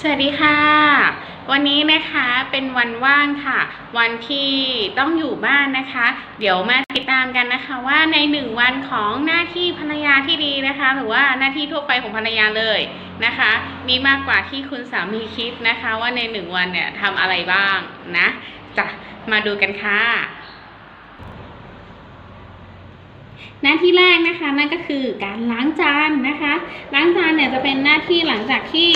สวัสดีค่ะ วันนี้นะคะเป็นวันว่างค่ะ วันที่ต้องอยู่บ้านนะคะ เดี๋ยวมาติดตามกันนะคะ ว่าในหนึ่งวันของหน้าที่ภรรยาที่ดีนะคะ หรือว่าหน้าที่ทั่วไปของภรรยาเลยนะคะ มีมากกว่าที่คุณสามีคิดนะคะ ว่าในหนึ่งวันเนี่ยทำอะไรบ้างนะจะมาดูกันค่ะหน้าที่แรกนะคะนั่นก็คือการล้างจานนะคะ ล้างจานเนี่ยจะเป็นหน้าที่หลังจากที่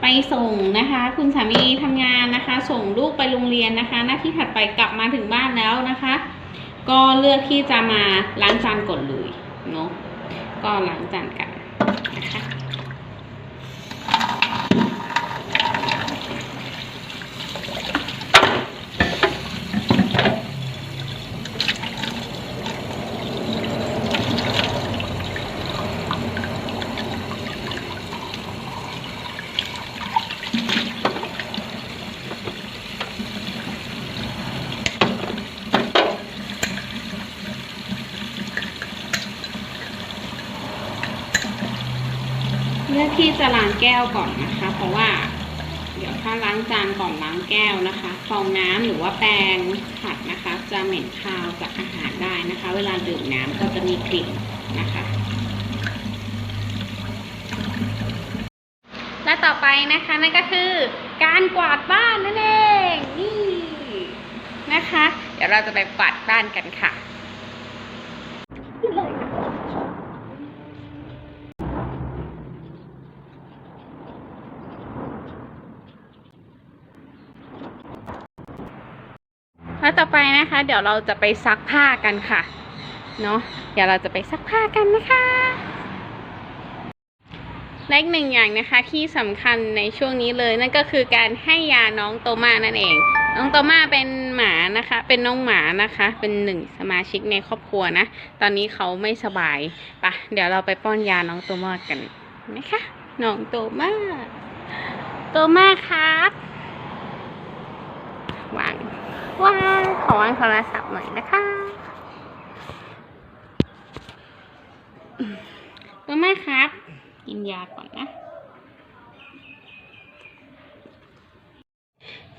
ไปส่งนะคะ คุณสามีทำงานนะคะ ส่งลูกไปโรงเรียนนะคะ หน้าที่ถัดไปกลับมาถึงบ้านแล้วนะคะ ก็เลือกที่จะมาล้างจานก่อนเลยเนาะก็ล้างจานกันนะคะ เลือกที่จะล้างแก้วก่อนนะคะ เพราะว่า เดี๋ยวถ้าล้างจานก่อนล้างแก้วนะคะ ฟองน้ำหรือว่าแปรงขัดนะคะ จะเหม็นคาวจากอาหารได้นะคะ เวลาดื่มน้ำก็จะมีกลิ่นนะคะ และต่อไปนะคะนั่นก็คือการกวาดบ้านนั่นเองนี่นะคะ เดี๋ยวเราจะไปกวาดบ้านกันค่ะ แล้วต่อไปนะคะ เดี๋ยวเราจะไปซักผ้ากันค่ะ เนาะเดี๋ยวเราจะไปซักผ้ากันนะคะและอีกหนึ่งอย่างนะคะที่สำคัญในช่วงนี้เลยนั่นก็คือการให้ยาน้องโตมานั่นเอง น้องโตมาเป็นหมานะคะ เป็นน้องหมานะคะ เป็นหนึ่งสมาชิกในครอบครัวนะ ตอนนี้เขาไม่สบายปะเดี๋ยวเราไปป้อนยาน้องโตมากันนะคะน้องโตมาโตมาครับวาง ว้าวขอวางโทรศัพท์หน่อยนะคะตัวแม่ครับ กินยาก่อนนะ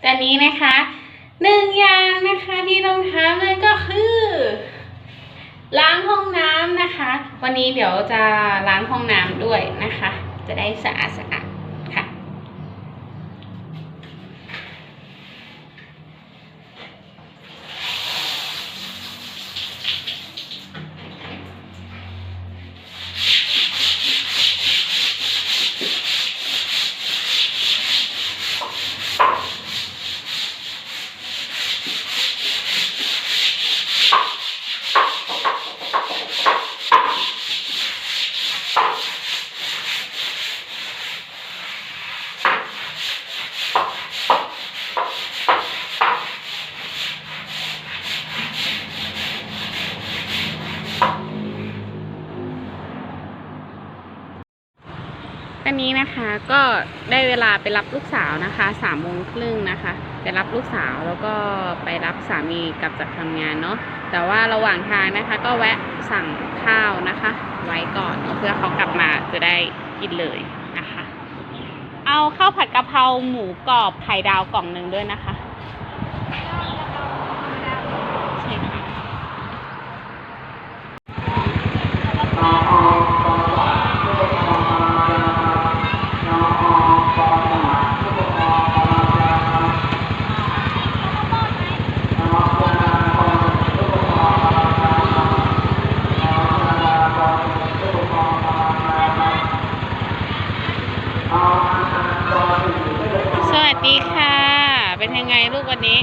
ตอนนี้นะคะหนึ่งอย่างนะคะที่ต้องทำนั่นก็คือล้างห้องน้ำนะคะ วันนี้เดี๋ยวจะล้างห้องน้ำด้วยนะคะ จะได้สะอาดสะอาดค่ะ อันนี้นะคะก็ได้เวลาไปรับลูกสาวนะคะสามโมงครึ่งนะคะ ไปรับลูกสาวแล้วก็ไปรับสามีกลับจากทำงานเนาะแต่ว่าระหว่างทางนะคะ ก็แวะสั่งข้าวนะคะ ไว้ก่อนเพื่อเขากลับมาจะได้กินเลยนะคะ เอาข้าวผัดกะเพราหมูกรอบไข่ดาวกล่องหนึ่งด้วยนะคะ ดีค่ะ เป็นยังไงลูกวันนี้